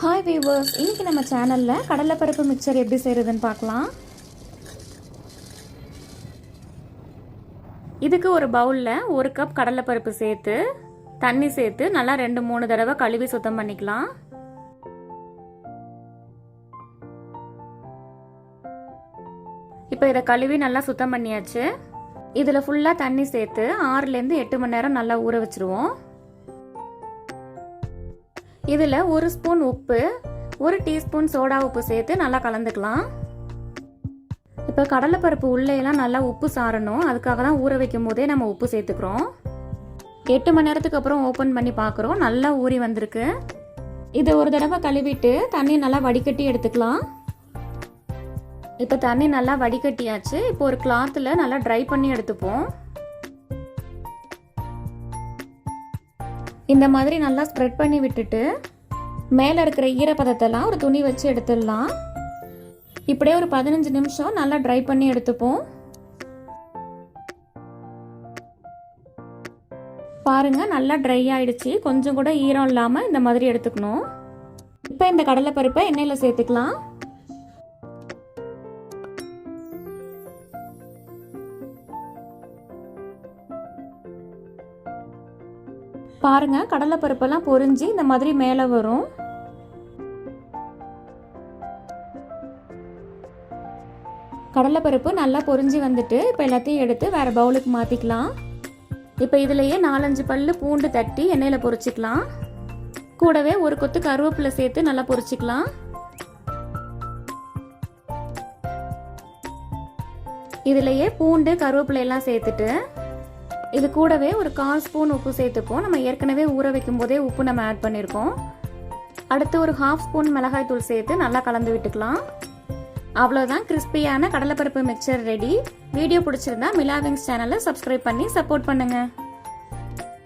Hi viewers இன்னைக்கு நம்ம சேனலில் கடலைப்பருப்பு மிக்சர் எப்படி செய்கிறதுன்னு பார்க்கலாம். இதுக்கு ஒரு பவுலில் ஒரு கப் கடலைப்பருப்பு சேர்த்து தண்ணி சேர்த்து நல்லா ரெண்டு மூணு தடவை கழுவி சுத்தம் பண்ணிக்கலாம். இப்போ இதை கழுவி நல்லா சுத்தம் பண்ணியாச்சு. இதில் ஃபுல்லாக தண்ணி சேர்த்து ஆறுலேருந்து எட்டு மணி நேரம் நல்லா ஊற வச்சுருவோம். இதில் ஒரு ஸ்பூன் உப்பு ஒரு டீஸ்பூன் சோடா உப்பு சேர்த்து நல்லா கலந்துக்கலாம். இப்போ கடலைப்பருப்பு உள்ளேயெல்லாம் நல்லா உப்பு சாரணும். அதுக்காக தான் ஊற வைக்கும் போதே நம்ம உப்பு சேர்த்துக்கிறோம். எட்டு மணி நேரத்துக்கு அப்புறம் ஓப்பன் பண்ணி பார்க்குறோம் நல்லா ஊறி வந்திருக்கு. இதை ஒரு தடவை கழுவிட்டு தண்ணி நல்லா வடிகட்டி எடுத்துக்கலாம். இப்போ தண்ணி நல்லா வடிகட்டியாச்சு. இப்போ ஒரு கிளாத்தில் நல்லா ட்ரை பண்ணி எடுத்துப்போம். இந்த மாதிரி நல்லா ஸ்ப்ரெட் பண்ணி விட்டுட்டு மேலே இருக்கிற ஈரப்பதத்தெல்லாம் ஒரு துணி வச்சு எடுத்துடலாம். இப்படியே ஒரு பதினஞ்சு நிமிஷம் நல்லா ட்ரை பண்ணி எடுத்துப்போம். பாருங்க நல்லா ட்ரை ஆயிடுச்சு. கொஞ்சம் கூட ஈரம் இல்லாமல் இந்த மாதிரி எடுத்துக்கணும். இப்போ இந்த கடலைப்பருப்பை எண்ணெயில் சேர்த்துக்கலாம். பாருங்க கடலைப்பருப்பெல்லாம் பொறிஞ்சு இந்த மாதிரி மேலே வரும். கடலைப்பருப்பு நல்லா பொரிஞ்சு வந்துட்டு இப்போ எல்லாத்தையும் எடுத்து வேற பவுலுக்கு மாற்றிக்கலாம் இப்போ இதுலேயே நாலஞ்சு பல்லு பூண்டு தட்டி எண்ணெயில் பொரிச்சிக்கலாம். கூடவே ஒரு கொத்து கருவேப்பிலை சேர்த்து நல்லா பொரிச்சிக்கலாம். இதுலேயே பூண்டு கருவேப்பிலை எல்லாம் சேர்த்துட்டு இது கூடவே ஒரு கால் ஸ்பூன் உப்பு சேர்த்துப்போம். நம்ம ஏற்கனவே ஊற வைக்கும் போதே உப்பு நம்ம ஆட் பண்ணியிருக்கோம் அடுத்து ஒரு ஹாஃப் ஸ்பூன் மிளகாய் தூள் சேர்த்து நல்லா கலந்து விட்டுக்கலாம். அவ்வளோதான் கிறிஸ்பியான கடலைப்பருப்பு மிக்சர் ரெடி வீடியோ பிடிச்சிருந்தா மிலாவிங்ஸ் சேனலை சப்ஸ்கிரைப் பண்ணி சப்போர்ட் பண்ணுங்கள்